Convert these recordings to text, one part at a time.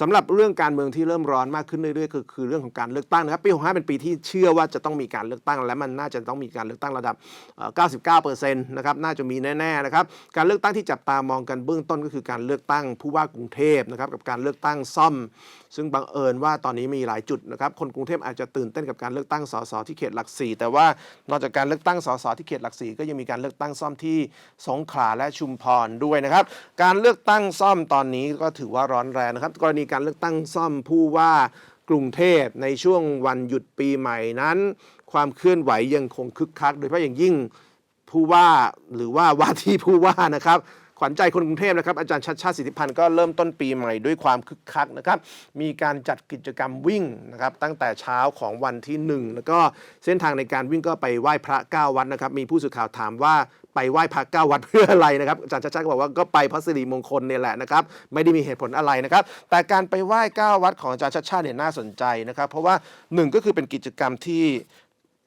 สำหรับเรื่องการเมืองที่เริ่มร้อนมากขึ้นเรื่อยๆคือคือเรื่องของการเลือกตั้งนะครับปี65เป็นปีที่เชื่อว่าจะต้องมีการเลือกตั้ง และมันน่าจะต้องมีการเลือกตั้งระดับเอ่อ99%นะครับน่าจะมีแน่ๆนะครับการเลือกตั้งที่จับตามองกันเบื้องต้นก็คือการเลือกตั้งผู้ว่ากรุงเทพนะครับกับการเลือกตั้งซ่อม ซึ่งบังเอิญว่าตอนนี้มีหลายจุดนะครับคนกรุงเทพอาจจะตื่นเต้นกับการเลือกตั้งสสที่เขตหลักสี่แต่ว่านอกจากการเลือกตั้งสสที่เขตหลักสี่ก็ยังมีการเลือกตั้งซ่อมที่สงขลาและชุมพรด้วยนะครับการเลือกตั้งซ่อมตอนนี้ก็ถือว่าร้อนแรงนะครับกรณีการเลือกตั้งซ่อมผู้ว่ากรุงเทพในช่วงวันหยุดปีใหม่นั้น ความเคลื่อนไหวยังคงคึกคัก โดยเฉพาะอย่างยิ่งผู้ว่าหรือว่าว่าที่ผู้ว่านะครับ วัญใจคนกรุงเทพนะครับอาจารย์ชัดชาติสิทธิพันธ์ก็เริ่มต้นปีใหม่ด้วยความคึกคักนะครับมีการจัดกิจกรรมวิ่งนะครับตั้งแต่เช้าของวันที่ 1 แล้วก็เส้นทางในการวิ่งก็ไปไหว้พระเก้าวัดนะครับมีผู้สื่อข่าวถามว่าไปไหว้พระเก้าวัดเพื่ออะไรนะครับอาจารย์ชัดชาติก็บอกว่าก็ไปเพราะสิริมงคลเนี่ยแหละนะครับไม่ได้มีเหตุผลอะไรนะครับแต่การไปไหว้เก้าวัดของอาจารย์ชัดชาติเนี่ยน่าสนใจนะครับเพราะว่าหนึ่งก็คือเป็นกิจกรรมที่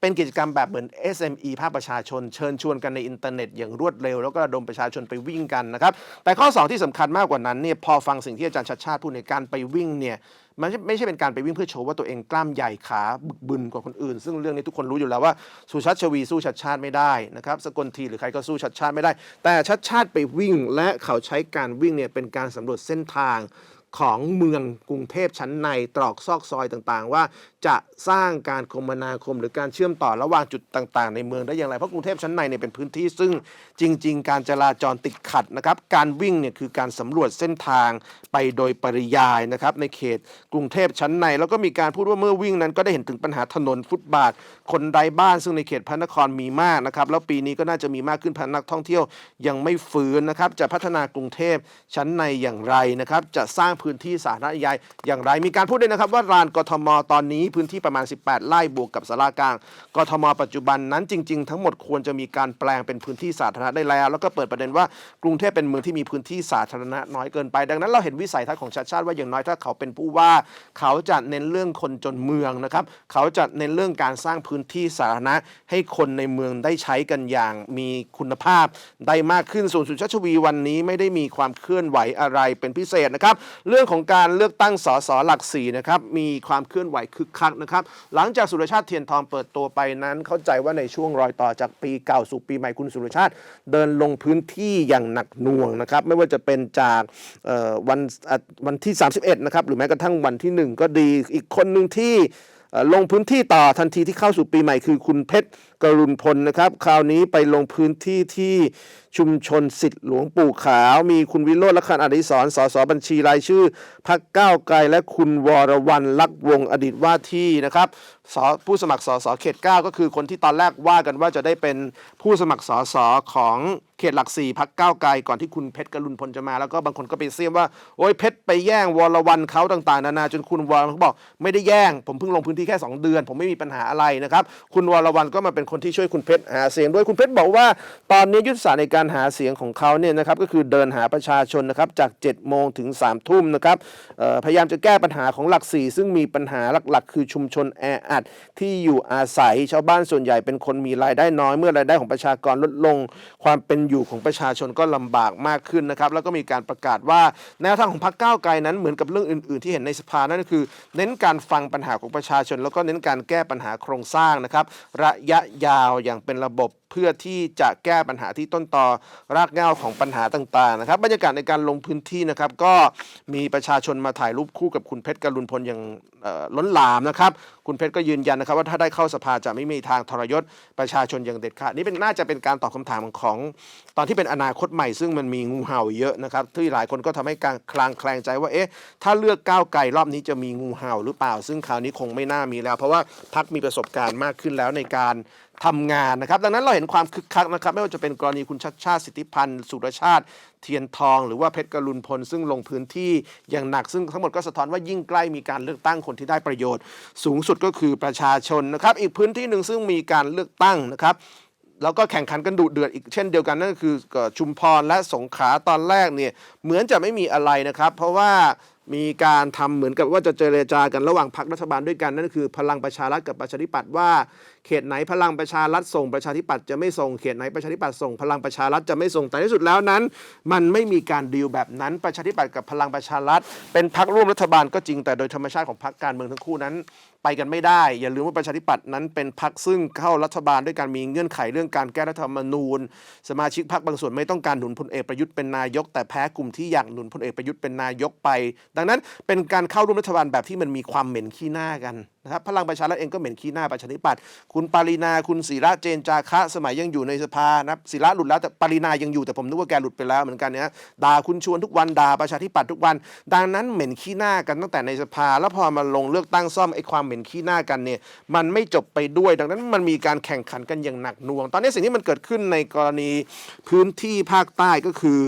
เป็นกิจกรรมแบบเหมือน SME ภาคประชาชน เชิญชวนกันในอินเทอร์เน็ตอย่างรวดเร็ว แล้วก็ระดมประชาชนไปวิ่งกันนะครับ แต่ข้อ 2 ที่สำคัญมากกว่านั้นเนี่ยพอฟังสิ่งที่อาจารย์ชัดชาติพูดในการไปวิ่งเนี่ยมันไม่ใช่เป็นการไปวิ่งเพื่อโชว์ว่าตัวเองกล้ามใหญ่ขาบึกบึนกว่าคนอื่น ซึ่งเรื่องนี้ทุกคนรู้อยู่แล้วว่าสุชัชวีสู้ชัดชาติไม่ได้นะครับสกลทีหรือใครก็สู้ชัดชาติไม่ได้ แต่ชัดชาติไปวิ่ง และเขาใช้การวิ่งเนี่ยเป็นการสำรวจเส้นทาง ของเมืองกรุงเทพชั้นในตรอกซอกซอยต่างๆ ว่าจะสร้างการคมนาคมหรือการเชื่อมต่อระหว่างจุดต่างๆ ในเมืองได้อย่างไรเพราะกรุงเทพชั้นในเนี่ยเป็นพื้นที่ ซึ่งจริง ๆ การจราจรติดขัดนะครับการวิ่งเนี่ยคือการสำรวจเส้นทางไปโดยปริยายนะครับในเขตกรุงเทพชั้นใน แล้วก็มีการพูดว่าเมื่อวิ่งนั้นก็ได้เห็นถึงปัญหาถนนฟุตบาท คนไร้บ้านซึ่งในเขตพระนครมีมากนะครับแล้วปีนี้ก็น่าจะมีมากขึ้นพนักท่องเที่ยวยังไม่ฟื้นนะครับจะพัฒนากรุงเทพชั้นในอย่างไรนะครับจะสร้างพื้นที่สาธารณะยายอย่างไร มีการพูดด้วยนะครับว่าลานกทมตอนนี้พื้นที่ประมาณ 18 ไร่บวกกับสารากลาง กทมปัจจุบันนั้นจริง ๆ ทั้งหมดควรจะมีการแปลงเป็นพื้นที่สาธารณะได้แล้ว แล้วก็เปิดประเด็นว่ากรุงเทพเป็นเมืองที่มีพื้นที่สาธารณะน้อยเกินไป ดังนั้นเราเห็นวิสัยทัศน์ของชาติชาติว่าอย่างน้อยถ้าเขาเป็นผู้ว่า เขาจะเน้นเรื่องคนจนเมืองนะครับเขาจะเน้นเรื่องการสร้างพื้นที่สาธารณะให้คนในเมืองได้ใช้กันอย่างมีคุณภาพได้มากขึ้นส่วนสุชาติชวีวันนี้ไม่ได้มีความเคลื่อนไหวอะไรเป็นพิเศษนะครับเรื่องของการเลือกตั้งสสหลักสี่นะครับมีความเคลื่อนไหวคึกคักนะครับหลังจากสุรชาติเทียนทองเปิดตัวไปนั้น เข้าใจว่าในช่วงรอยต่อจากปีเก่าสู่ปีใหม่คุณสุรชาติ เดินลงพื้นที่อย่างหนักหน่วงนะครับไม่ว่าจะเป็นจากวันอะวันที่ 31นะครับหรือแม้กระทั่งวันที่ 1 ก็ดีอีกคนหนึ่งที่ลงพื้นที่ต่อทันทีที่เข้าสู่ปีใหม่คือคุณเพชรกรุณพลนะครับ คราวนี้ไปลงพื้นที่ที่ชุมชนสิทธิ์หลวงปู่ขาว มีคุณวิโรจน์ลักษณอดิศรสสบัญชีรายชื่อพักก้าวไกลและคุณวรวรรณลักวงอดีตว่าที่นะครับสผู้สมัครสสเขต 9 ก็คือคนที่ตอนแรกว่ากันว่าจะได้เป็นผู้สมัครสสของเขตหลักสี่พักก้าวไกลก่อนที่คุณเพชรกรุณพลจะมาแล้วก็บางคนก็ไปเสียมว่าโอ้ยเพชรไปแย่งวรวรรณเขาต่างๆ นานาจนคุณวรวรรณเขาบอกไม่ได้แย่ง ผมเพิ่งลงพื้นที่แค่ 2 เดือน ผมไม่มีปัญหาอะไรนะครับ คุณวรวรรณก็มาเป็นคนที่ช่วยคุณเพชรหาเสียงด้วยคุณเพชรบอกว่า ตอนนี้ยุทธศาสตร์ในการหาเสียงของเขาเนี่ยนะครับก็คือเดินหาประชาชนนะครับจาก7โมงถึง3ทุ่มนะครับพยายามจะแก้ปัญหาของหลักสี่ซึ่งมีปัญหาหลักๆ คือชุมชนแออัดที่อยู่อาศัยชาวบ้านส่วนใหญ่เป็นคนมีรายได้น้อยเมื่อรายได้ของประชากรลดลง ความเป็นอยู่ของประชาชนก็ลำบากมากขึ้นนะครับแล้วก็มีการประกาศว่าแนวทางของพรรคก้าวไกลนั้นเหมือนกับเรื่องอื่น ๆ ที่เห็นในสภานั่นก็คือ เน้นการฟังปัญหาของประชาชน แล้วก็เน้นการแก้ปัญหาโครงสร้างนะครับระยะยาวอย่างเป็นระบบเพื่อที่จะแก้ปัญหาที่ต้นตอรากเหง้าของปัญหาต่างๆนะครับ บรรยากาศในการลงพื้นที่นะครับ ก็มีประชาชนมาถ่ายรูปคู่กับคุณเพชรกรุณพลอย่างล้นหลามนะครับ คุณเพชรก็ยืนยันนะครับ ว่าถ้าได้เข้าสภาจะไม่มีทางทรยศประชาชนอย่างเด็ดขาดนี่เป็นน่าจะเป็นการตอบคำถามของตอนที่เป็นอนาคตใหม่ ซึ่งมันมีงูเห่าเยอะนะครับที่หลายคนก็ทำให้การคลางแคลงใจว่าเอ๊ะถ้าเลือกก้าวไกลรอบนี้จะมีงูเห่าหรือเปล่า ซึ่งคราวนี้คงไม่น่ามีแล้ว เพราะว่าพักมีประสบการณ์มากขึ้นแล้วในการ ทำงานนะครับ ดังนั้นเราเห็นความคึกคักนะครับ ไม่ว่าจะเป็นกรณีคุณชัดชาติสิทธิพันธ์ สุรชาติ เทียนทอง หรือว่าเพชรกรุณพล ซึ่งลงพื้นที่อย่างหนักซึ่งทั้งหมดก็สะท้อนว่ายิ่งใกล้มีการเลือกตั้งคนที่ได้ประโยชน์ สูงสุดก็คือประชาชนนะครับ อีกพื้นที่หนึ่งซึ่งมีการเลือกตั้งนะครับแล้วก็แข่งขันกันดุเดือดอีกเช่นเดียวกันนั่นคือเอ่อชุมพรและสงขลาตอนแรกเนี่ยเหมือนจะไม่มีอะไรนะครับ เพราะว่า มีการทำเหมือนกับว่าจะเจรจากันระหว่างพรรครัฐบาลด้วยกัน นั่นคือพลังประชารัฐกับประชาธิปัตย์ว่าเขตไหนพลังประชารัฐส่งประชาธิปัตย์จะไม่ส่งเขตไหนประชาธิปัตย์ส่ง พลังประชารัฐจะไม่ส่งแต่ที่สุดแล้วนั้น มันไม่มีการดีลแบบนั้นประชาธิปัตย์กับพลังประชารัฐ เป็นพรรคร่วมรัฐบาลก็จริงแต่โดยธรรมชาติของพรรคการเมืองทั้งคู่นั้น ไปกันไม่ได้ อย่าลืมว่าประชาธิปัตย์นั้นเป็นพรรคซึ่งเข้ารัฐบาลด้วยการมีเงื่อนไขเรื่องการแก้รัฐธรรมนูญ สมาชิกพรรคบางส่วนไม่ต้องการหนุนพลเอกประยุทธ์เป็นนายก แต่แพ้กลุ่มที่อยากหนุนพลเอกประยุทธ์เป็นนายกไป ดังนั้นเป็นการเข้าร่วมรัฐบาลแบบที่มันมีความเหม็นขี้หน้ากัน นะครับพลังประชารัฐเองก็เหม็นขี้หน้าประชาธิปัตย์คุณปารีนาคุณศิระเจนจาคะ สมัยยังอยู่ในสภานะศิระหลุดแล้วแต่ปารีนายังอยู่แต่ผมนึกว่าแกหลุดไปแล้วเหมือนกันเนี่ยด่าคุณชวนทุกวันด่าประชาธิปัตย์ทุกวัน ดังนั้นเหม็นขี้หน้ากันตั้งแต่ในสภา แล้วพอมาลงเลือกตั้งซ่อมไอ้ความเหม็นขี้หน้ากันเนี่ยมันไม่จบไปด้วย ดังนั้นมันมีการแข่งขันกันอย่างหนักหน่วง ตอนนี้สิ่งที่มันเกิดขึ้นในกรณีพื้นที่ภาคใต้ก็คือ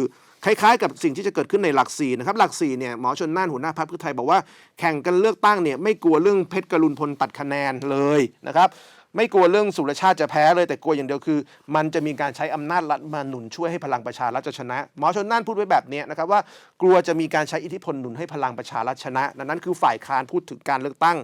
คล้ายๆ กับสิ่งที่จะเกิดขึ้นในหลักสี่นะครับหลักสี่เนี่ยหมอชนน่านหัวหน้าพรรคเพื่อไทยบอกว่าแข่งกันเลือกตั้งเนี่ยไม่กลัวเรื่องเพชรกรุณพลตัดคะแนนเลยนะครับไม่กลัวเรื่องสุรชาติจะแพ้เลยแต่กลัวอย่างเดียวคือ มันจะมีการใช้อำนาจรัฐมาหนุนช่วยให้พลังประชารัฐจะชนะ หมอชนน่านพูดไว้แบบนี้นะครับว่ากลัวจะมีการใช้อิทธิพลหนุนให้พลังประชารัฐชนะดังนั้นคือฝ่ายค้านพูดถึงการเลือกตั้ง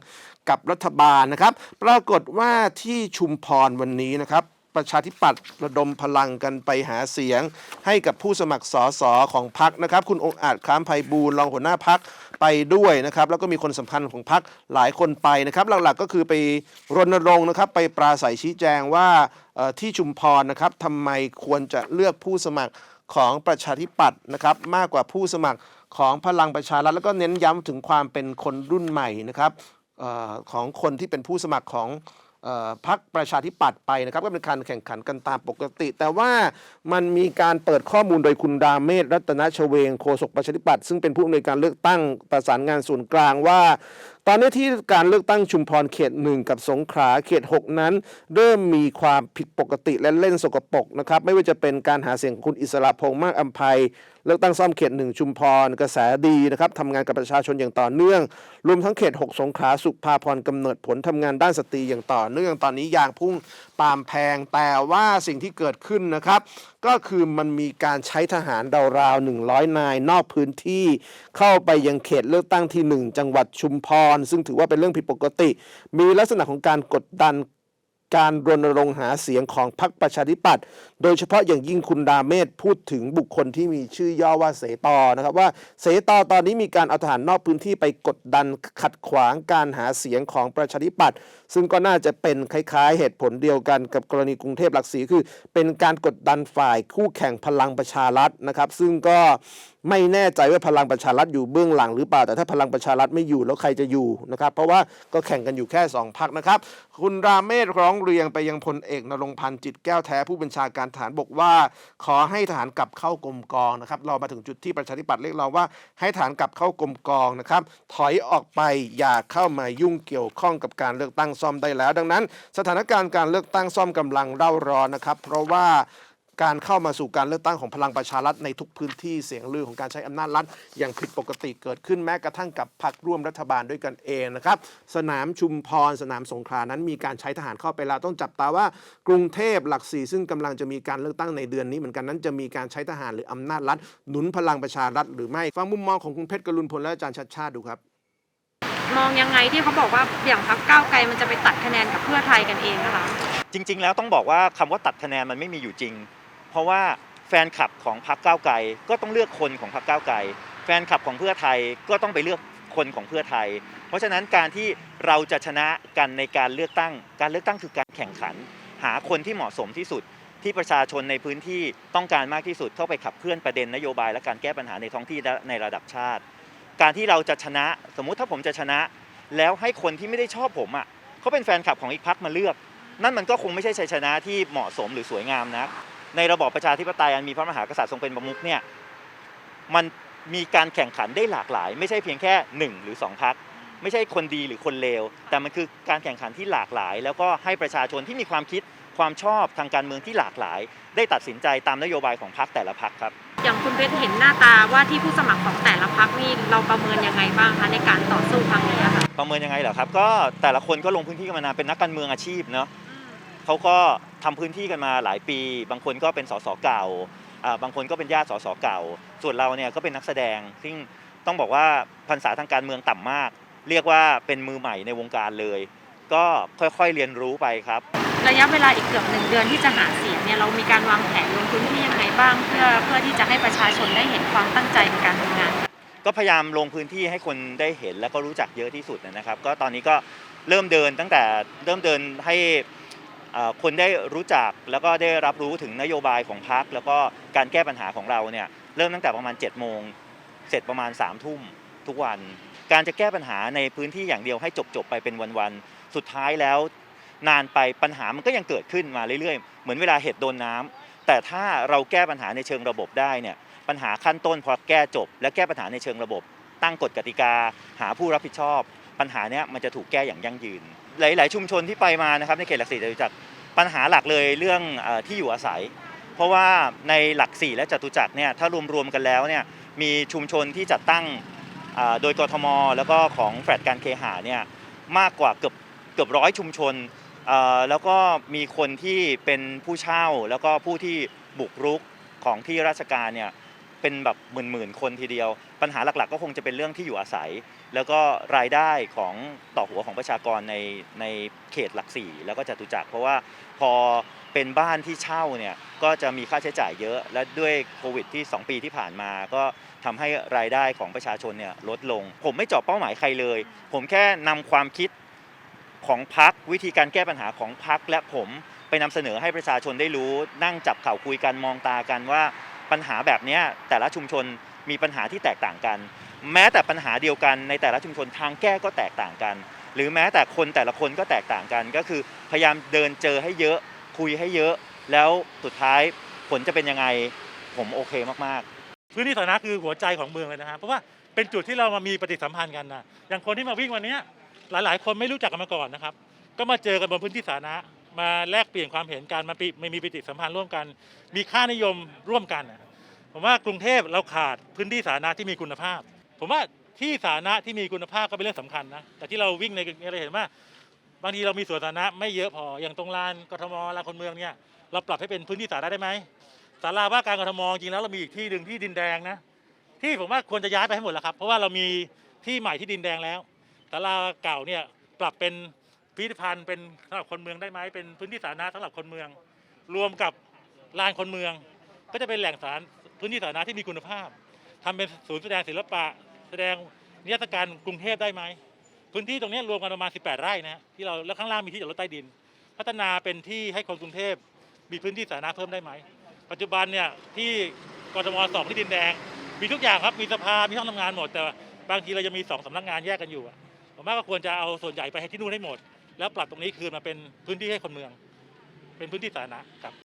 กับรัฐบาลนะครับ ปรากฏว่าที่ชุมพรวันนี้นะครับ ประชาธิปัตย์ระดมพลังกันไปหาเสียง ให้กับผู้สมัครสอสอของพรรคนะครับ คุณองอาจค้ามไพบูลรองหัวหน้าพักไปด้วยนะครับ แล้วก็มีคนสำคัญของพรรคหลายคนไปนะครับ หลักๆก็คือไปรณรงค์นะครับ ไปปราศัยชี้แจงว่าที่ชุมพรนะครับทำไมควรจะเลือกผู้สมัครของประชาธิปัตย์นะครับมากกว่าผู้สมัครของพลังประชารัฐแล้วก็เน้นย้ำถึงความเป็นคนรุ่นใหม่นะครับออของคนที่เป็นผู้สมัครของ พรรคประชาธิปัตย์ไปนะครับก็เป็นการแข่งขันกันตามปกติ แต่ว่ามันมีการเปิดข้อมูลโดยคุณดาเมศรัตนชเวงโฆษกประชาธิปัตย์ซึ่งเป็นผู้อำนวยการเลือกตั้งประสานงานส่วนกลางว่า ตอนนี้ที่การเลือกตั้งชุมพรเขตหนึ่งกับสงขลาเขต 6 นั้น เริ่มมีความผิดปกติและเล่นสกปรกนะครับไม่ว่าจะเป็นการหาเสียงของคุณอิสระพงษ์มากอัมภัยเลือกตั้งซ่อมเขตหนึ่งชุมพรกระแสดีนะครับทำงานกับประชาชนอย่างต่อเนื่อง รวมทั้งเขต 6 สงขลาสุภาพรกำเนิดผลทำงานด้านสตรีอย่างต่อเนื่องตอนนี้ยางพุ่งปาล์มแพง แต่ว่าสิ่งที่เกิดขึ้นนะครับ ก็คือมันมีการใช้ทหารราวๆ100 นายนอกพื้นที่เข้าไปยังเขตเลือกตั้งที่ 1 จังหวัดชุมพร ซึ่งถือว่าเป็นเรื่องผิดปกติ มีลักษณะของการกดดันการรณรงค์หาเสียงของพรรคประชาธิปัตย์ โดยเฉพาะอย่างยิ่งคุณดาเมศพูดถึงบุคคลที่มีชื่อย่อว่าเสตอนะครับว่าเสตอตอนนี้มีการเอาทหารนอกพื้นที่ไปกดดันขัดขวางการหาเสียงของประชาธิปัตย์ซึ่งก็น่าจะเป็นคล้ายๆ เหตุผลเดียวกันกับกรณีกรุงเทพหลักสีคือ เป็นการกดดันฝ่ายคู่แข่งพลังประชารัฐนะครับ ซึ่งก็ไม่แน่ใจว่าพลังประชารัฐอยู่เบื้องหลังหรือเปล่า แต่ถ้าพลังประชารัฐไม่อยู่แล้วใครจะอยู่นะครับ เพราะว่าก็แข่งกันอยู่แค่สองพักนะครับ คุณราเมศร้องเรียงไปยังพลเอกนรงพันธ์จิตแก้วแท้ผู้บัญชาการทหารบกว่า ขอให้ทหารกลับเข้ากรมกองนะครับเรามาถึงจุดที่ประชาธิปัตย์เรียกร้องว่าให้ทหารกลับเข้ากรมกองนะครับถอยออกไปอย่าเข้ามายุ่งเกี่ยวข้องกับการเลือกตั้งซ่อมได้แล้ว ดังนั้น สถานการณ์การเลือกตั้งซ่อมกำลังเร่าร้อนนะครับ เพราะว่าการเข้ามาสู่การเลือกตั้งของพลังประชารัฐในทุกพื้นที่เสียงลือของการใช้อำนาจรัฐอย่างผิดปกติเกิดขึ้นแม้กระทั่งกับพรรคร่วมรัฐบาลด้วยกันเองนะครับ สนามชุมพร สนามสงขลานั้นมีการใช้ทหารเข้าไปแล้วต้องจับตาว่ากรุงเทพหลักสี่ซึ่งกำลังจะมีการเลือกตั้งในเดือนนี้เหมือนกันนั้นจะมีการใช้ทหารหรืออำนาจรัฐหนุนพลังประชารัฐหรือไม่ฟังมุมมองของคุณเพชรกรุณพลและอาจารย์ชัดชาติดูครับ มองยังไงที่เขาบอกว่าอย่างพักก้าวไกลมันจะไปตัดคะแนนกับเพื่อไทยกันเองนะคะ จริง ๆ แล้วต้องบอกว่าคำว่าตัดคะแนนมันไม่มีอยู่จริง เพราะว่าแฟนคลับของพรรคก้าวไกลก็ต้องเลือกคนของพรรคก้าวไกลแฟนคลับของเพื่อไทยก็ต้องไปเลือกคนของเพื่อไทย เพราะฉะนั้นการที่เราจะชนะกันในการเลือกตั้ง การเลือกตั้งคือการแข่งขัน หาคนที่เหมาะสมที่สุดที่ประชาชนในพื้นที่ต้องการมากที่สุดเข้าไปขับเคลื่อนประเด็นนโยบายและการแก้ปัญหาในท้องที่และในระดับชาติ การที่เราจะชนะ สมมุติถ้าผมจะชนะ แล้วให้คนที่ไม่ได้ชอบผมอะเขาเป็นแฟนคลับของอีกพรรคมาเลือก นั่นมันก็คงไม่ใช่ชัยชนะที่เหมาะสมหรือสวยงามนะในระบอบประชาธิปไตยอันมีพระมหากษัตริย์ทรงเป็นประมุขเนี่ยมันมีการแข่งขันได้หลากหลาย ไม่ใช่เพียงแค่หนึ่งหรือสองพรรคไม่ใช่คนดีหรือคนเลว แต่มันคือการแข่งขันที่หลากหลาย แล้วก็ให้ประชาชนที่มีความคิดความชอบทางการเมืองที่หลากหลาย ได้ตัดสินใจตามนโยบายของพรรคแต่ละพรรคครับ อย่างคุณเพชรเห็นหน้าตาว่าที่ผู้สมัครของแต่ละพักนี่เราประเมินยังไงบ้างคะในการต่อสู้ครั้งนี้ค่ะประเมินยังไงเหรอครับ ก็แต่ละคนก็ลงพื้นที่กันมานานเป็นนักการเมืองอาชีพเนาะเขาก็ทำพื้นที่กันมาหลายปี บางคนก็เป็นสสเก่าอ่าบางคนก็เป็นญาติสสเก่า ส่วนเราเนี่ยก็เป็นนักแสดงซึ่งต้องบอกว่าพรรษาทางการเมืองต่ำมาก เรียกว่าเป็นมือใหม่ในวงการเลย ก็ค่อยๆเรียนรู้ไปครับ ระยะเวลาอีกเกือบหนึ่งเดือนที่จะหาเสียงเนี่ยเรามีการวางแผนลงพื้นที่ยังไงบ้าง เพื่อเพื่อที่จะให้ประชาชนได้เห็นความตั้งใจในการทำงาน ก็พยายามลงพื้นที่ให้คนได้เห็นแล้วก็รู้จักเยอะที่สุดนะครับ ก็ตอนนี้ก็เริ่มเดินตั้งแต่เริ่มเดินให้คนได้รู้จักแล้วก็ได้รับรู้ถึงนโยบายของพรรคแล้วก็การแก้ปัญหาของเราเนี่ยเริ่มตั้งแต่ประมาณ7จ็ดโมงเสร็จประมาณ3ามทุ่มทุกวัน การจะแก้ปัญหาในพื้นที่อย่างเดียวให้จบจบๆไปเป็นวันๆสุดท้ายแล้ว นานไปปัญหามันก็ยังเกิดขึ้นมาเรื่อยๆ เหมือนเวลาเห็ดโดนน้ำแต่ถ้าเราแก้ปัญหาในเชิงระบบได้เนี่ยปัญหาขั้นต้นพอแก้จบ และแก้ปัญหาในเชิงระบบ ตั้งกฎกติกา หาผู้รับผิดชอบ ปัญหาเนี้ยมันจะถูกแก้อย่างยั่งยืน หลาย ๆ ชุมชนที่ไปมานะครับในเขตหลักสี่จตุจักรปัญหาหลักเลยเรื่องที่อยู่อาศัย เพราะว่าในหลักสี่และจตุจักรเนี่ยถ้ารวม ๆ กันแล้วเนี่ยมีชุมชนที่จัดตั้งโดยกทม แล้วก็ของแฟลตการเคหะเนี่ยมากกว่าเกือบเกือบร้อยชุมชน แล้วก็มีคนที่เป็นผู้เช่าแล้วก็ผู้ที่บุกรุกของที่ราชการเนี่ยเป็นแบบหมื่นๆคนทีเดียว ปัญหาหลักๆ ก็คงจะเป็นเรื่องที่อยู่อาศัย แล้วก็รายได้ของต่อหัวของประชากรในในเขตหลักสี่แล้วก็จตุจักรเพราะว่าพอเป็นบ้านที่เช่าเนี่ยก็จะมีค่าใช้จ่ายเยอะ และด้วยโควิดที่ 2 ปีที่ผ่านมา ก็ทำให้รายได้ของประชาชนเนี่ยลดลง ผมไม่เจาะเป้าหมายใครเลย ผมแค่นำความคิด ของพักวิธีการแก้ปัญหาของพักและผมไปนำเสนอให้ประชาชนได้รู้ นั่งจับเข่าคุยกันมองตากันว่าปัญหาแบบนี้แต่ละชุมชนมีปัญหาที่แตกต่างกัน แม้แต่ปัญหาเดียวกันในแต่ละชุมชนทางแก้ก็แตกต่างกัน หรือแม้แต่คนแต่ละคนก็แตกต่างกัน ก็คือพยายามเดินเจอให้เยอะคุยให้เยอะ แล้วสุดท้ายผลจะเป็นยังไงผมโอเคมากๆ พื้นที่สาธารณะคือหัวใจของเมืองเลยนะฮะเพราะว่าเป็นจุดที่เรามามีปฏิสัมพันธ์กันนะอย่างคนที่มาวิ่งวันนี้ หลาย ๆ คนไม่รู้จักกันมาก่อนนะครับ ก็มาเจอกันบนพื้นที่สาธารณะมาแลกเปลี่ยนความเห็นกันมาปีไม่มีปฏิสัมพันธ์ร่วมกัน มีค่านิยมร่วมกันนะผมว่ากรุงเทพเราขาดพื้นที่สาธารณะที่มีคุณภาพ ผมว่าที่สาธารณะที่มีคุณภาพก็เป็นเรื่องสำคัญนะแต่ที่เราวิ่งในเราเห็นว่า บางทีเรามีสวนสาธารณะไม่เยอะพออย่างตรงลานกทมลานคนเมืองเนี่ยเราปรับให้เป็นพื้นที่สาธารณะได้ไหมศาลาว่าการกทมจริงแล้วเรามีอีกที่หนึ่งที่ดินแดงนะที่ผมว่าควรจะย้ายไปให้หมดแล้วครับเพราะว่าเรามีที่ใหม่ที่ดินแดงแล้ว ศาลาเก่าเนี่ยปรับเป็นพิพิธภัณฑ์เป็นสำหรับคนเมืองได้ไหมเป็นพื้นที่สาธารณะสำหรับคนเมือง รวมกับลานคนเมือง ก็จะเป็นแหล่งสารพื้นที่สาธารณะที่มีคุณภาพทำเป็นศูนย์แสดงศิลปะ แสดงนิทรรศการกรุงเทพได้ไหมพื้นที่ตรงนี้รวมกันประมาณ 18 ไร่นะฮะที่เราแล้วข้างล่างมีที่จอดรถใต้ดิน พัฒนาเป็นที่ให้คนกรุงเทพมีพื้นที่สาธารณะเพิ่มได้ไหม ปัจจุบันเนี่ยที่กทมสองที่ดินแดง มีทุกอย่างครับมีสภา มีห้องทำงานหมด แต่บางทีเราจะมีสองสำนักงานแยกกันอยู่ ผมว่าก็ควรจะเอาส่วนใหญ่ไปให้ที่นู่นให้หมด แล้วปรับตรงนี้คืนมาเป็นพื้นที่ให้คนเมือง เป็นพื้นที่สาธารณะครับ